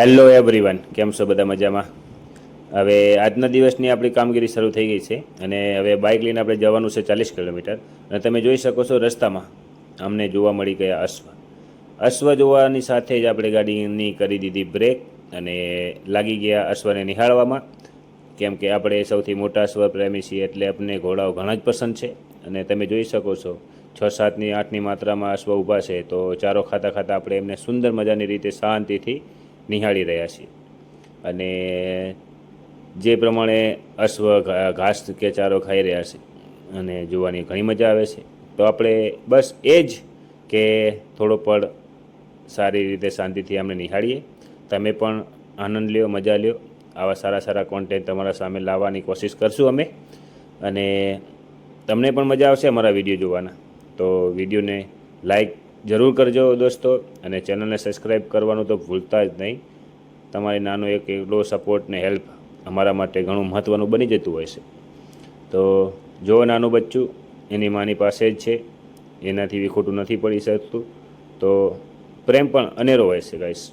Hello everyone કેમ છો બધા મજામાં? હવે આજના દિવસની આપણી કામગીરી શરૂ થઈ ગઈ છે અને હવે બાઇક લઈને આપણે જવાનું છે ચાલીસ કિલોમીટર. અને તમે જોઈ શકો છો રસ્તામાં અમને જોવા મળી ગયા અશ્વ. અશ્વ જોવાની સાથે જ આપણે ગાડીની કરી દીધી બ્રેક અને લાગી ગયા અશ્વને નિહાળવામાં. કેમ કે આપણે સૌથી મોટા અશ્વ પ્રેમી છીએ એટલે આપણને ઘોડાઓ ઘણા જ પસંદ છે. અને તમે જોઈ શકો છો, છ સાતની આઠની માત્રામાં અશ્વ ઊભા છે તો ચારો ખાતા ખાતા આપણે એમને સુંદર મજાની રીતે શાંતિથી નિહાળી રહ્યા છીએ. અને જે પ્રમાણે અશ્વ ઘાસ કે ચારો ખાઈ રહ્યા છે અને જોવાની ઘણી મજા આવે છે, તો આપણે બસ એ જ કે થોડો પળ સારી રીતે શાંતિથી આપણે નિહાળીએ. તમે પણ આનંદ લ્યો, મજા લ્યો. આવા સારા સારા કોન્ટેન્ટ તમારા સામે લાવવાની કોશિશ કરશું અમે. અને તમને પણ મજા આવશે અમારા વીડિયો જોવાના. તો વિડીયોને લાઈક જરૂર કરજો દોસ્તો, અને ચેનલને સબસ્ક્રાઈબ કરવાનું તો ભૂલતા જ નહીં. તમારી નાનો એક એટલો સપોર્ટ ને હેલ્પ અમારા માટે ઘણું મહત્ત્વનું બની જતું હોય છે. તો જો નાનું બચ્ચું એની માની પાસે જ છે, એનાથી વિખોટું નથી પડી શકતું, તો પ્રેમ પણ અનેરો હોય છે ગાઈશ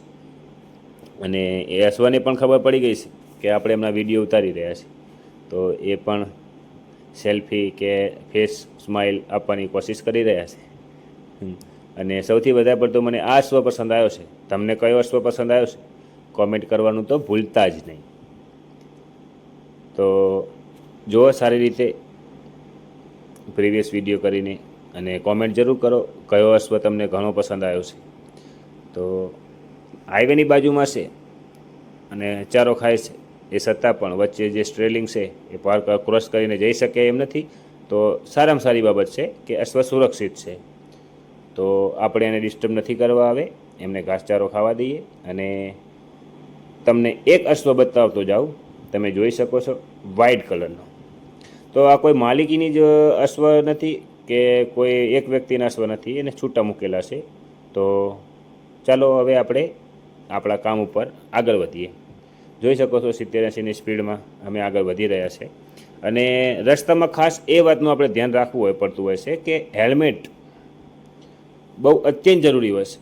અને એ હસવાની પણ ખબર પડી ગઈ છે કે આપણે એમના વીડિયો ઉતારી રહ્યા છીએ. તો એ પણ સેલ્ફી કે ફેસ સ્માઇલ આપવાની કોશિશ કરી રહ્યા છે. અને સૌથી વધારે પડતો મને આ સ્વ પસંદ આવ્યો છે. તમને કયો અશ્વ પસંદ આવ્યો છે? કોમેન્ટ કરવાનું તો ભૂલતા જ નહીં. તો જુઓ સારી રીતે પ્રીવિયસ વીડિયો કરીને અને કોમેન્ટ જરૂર કરો કયો અશ્વ તમને ઘણો પસંદ આવ્યો છે. તો હાઈવેની બાજુમાં છે અને ચારો ખાય છે. એ છતાં પણ વચ્ચે જે સ્ટ્રેલિંગ છે એ પાર્ક ક્રોસ કરીને જઈ શકે એમ નથી. તો સારામાં સારી બાબત છે કે અશ્વ સુરક્ષિત છે. તો આપણે એને ડિસ્ટર્બ નથી કરવા આવે, એમને ઘાસચારો ખાવા દઈએ અને તમને એક અશ્વ બતાવતો જાઉં તમે જોઈ શકો છો વ્હાઇટ કલરનો તો આ કોઈ માલિકીની જ અશ્વ નથી કે કોઈ એક વ્યક્તિના અશ્વ નથી, એને છૂટા મૂકેલા છે. તો ચાલો હવે આપણે આપણા કામ ઉપર આગળ વધીએ. જોઈ શકો છો સિત્તેર એંસીની સ્પીડમાં અમે આગળ વધી રહ્યા છે. અને રસ્તામાં ખાસ એ વાતનું આપણે ધ્યાન રાખવું હોય પડતું હોય છે કે હેલ્મેટ બહુ અત્યંત જરૂરી હોય છે.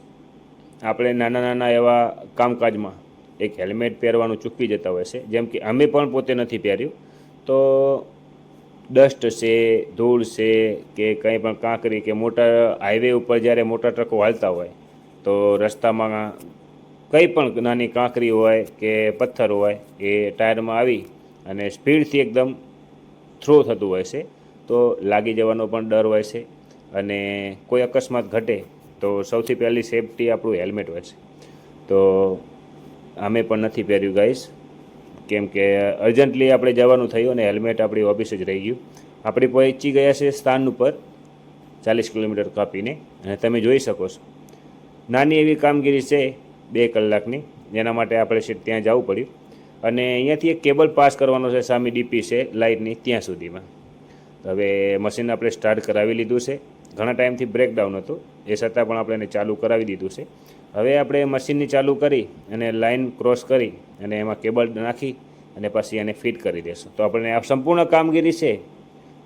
આપણે નાના નાના એવા કામકાજમાં એક હેલ્મેટ પહેરવાનું ચૂકી જતા હોય છે. જેમ કે અમે પણ પોતે નથી પહેર્યું. તો ડસ્ટ છે, ધૂળ છે કે કંઈ પણ કાંકરી કે મોટા હાઈવે ઉપર જ્યારે મોટા ટ્રકો હાલતા હોય, તો રસ્તામાં કંઈ પણ નાની કાંકરી હોય કે પથ્થર હોય એ ટાયરમાં આવી અને સ્પીડથી એકદમ થ્રો થતું હોય છે. તો લાગી જવાનો પણ ડર હોય છે. અને કોઈ અકસ્માત ઘટે તો સૌથી પહેલી સેફટી આપણું હેલ્મેટ હોય છે. તો અમે પણ નથી પહેર્યું ગાઈસ કેમ કે અર્જન્ટલી આપણે જવાનું થયું અને હેલ્મેટ આપણી ઓફિસે જ રહી ગયું. આપણે પહોંચી ગયા છે સ્થાન ઉપર, ચાલીસ કિલોમીટર કાપીને. અને તમે જોઈ શકો છો. નાની એવી કામગીરી છે બે કલાકની, જેના માટે આપણે છે ત્યાં જવું પડ્યું. અને અહીંયાથી એક કેબલ પાસ કરવાનો છે, સામે ડીપી છે, લાઇટની, ત્યાં સુધીમાં. હવે મશીન આપણે સ્ટાર્ટ કરાવી લીધું છે. ઘણા ટાઈમથી બ્રેકડાઉન હતું. એ છતાં પણ આપણે એને ચાલુ કરાવી દીધું છે. હવે આપણે મશીનની ચાલુ કરી અને લાઇન ક્રોસ કરી અને એમાં કેબલ નાખી અને પછી એને ફિટ કરી દેશું. તો આપણને આ સંપૂર્ણ કામગીરી છે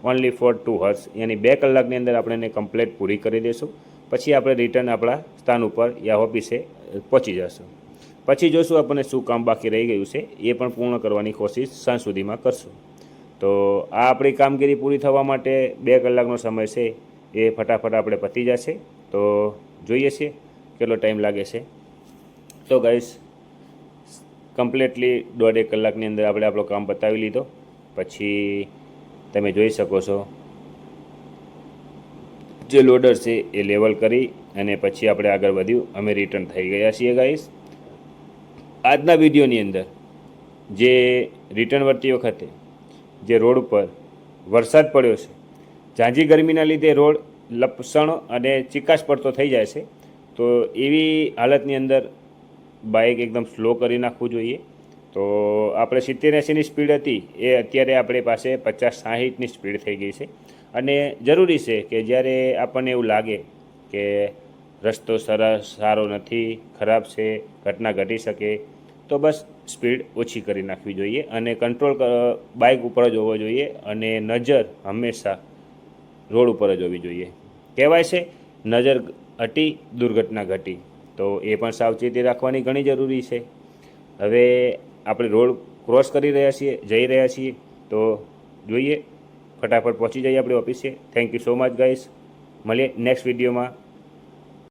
ઓનલી ફોર ટુ હર્સ યાની બે કલાકની અંદર આપણે એને કમ્પ્લેટ પૂરી કરી દઈશું પછી આપણે રિટર્ન આપણા સ્થાન ઉપર યા ઓફિસે પહોંચી જશું. પછી જોશું આપણને શું કામ બાકી રહી ગયું છે. એ પણ પૂર્ણ કરવાની કોશિશ સાંજ સુધીમાં કરશું. તો આ આપણી કામગીરી પૂરી થવા માટે બે કલાકનો સમય છે. એ ફટાફટ આપણે પતી જશે. તો જોઈએ છીએ કેટલો ટાઈમ લાગે છે. તો ગાઈસ કમ્પ્લીટલી દોઢેક કલાકની અંદર આપણે આપણો કામ બતાવી લીધો. પછી તમે જોઈ શકો છો, જે લોડર છે એ લેવલ કરી અને પછી આપણે આગળ વધ્યું. અમે રિટર્ન થઈ ગયા છીએ ગાઈસ આજના વિડીયોની અંદર જે રિટર્ન વર્તી વખતે જે રોડ ઉપર વરસાદ પડ્યો છે ઝાંઝી ગરમીના લીધે રોડ લપસણ અને ચીકાશ પડતો થઈ જાય છે. તો એવી હાલતની અંદર બાઇક એકદમ સ્લો કરી નાખવું જોઈએ. તો આપણે સિત્તેર એંસીની સ્પીડ હતી, એ અત્યારે આપણી પાસે પચાસ સાહીઠની સ્પીડ થઈ ગઈ છે. અને જરૂરી છે કે જ્યારે આપણને એવું લાગે કે રસ્તો સરસ, સારો નથી, ખરાબ છે, ઘટના ઘટી શકે, તો બસ સ્પીડ ઓછી કરી નાખવી જોઈએ અને કંટ્રોલ બાઇક ઉપર જ હોવો જોઈએ અને નજર હંમેશા રોડ ઉપર જ હોવી જોઈએ. કહેવાય છે, નજર હટી દુર્ઘટના ઘટી. તો એ પણ સાવચેતી રાખવાની ઘણી જરૂરી છે. હવે આપણે રોડ ક્રોસ કરી રહ્યા છીએ, જઈ રહ્યા છીએ, તો જોઈએ. ફટાફટ પહોંચી જઈએ આપણી ઓફિસે. Thank you so much guys મળીએ નેક્સ્ટ વિડીયોમાં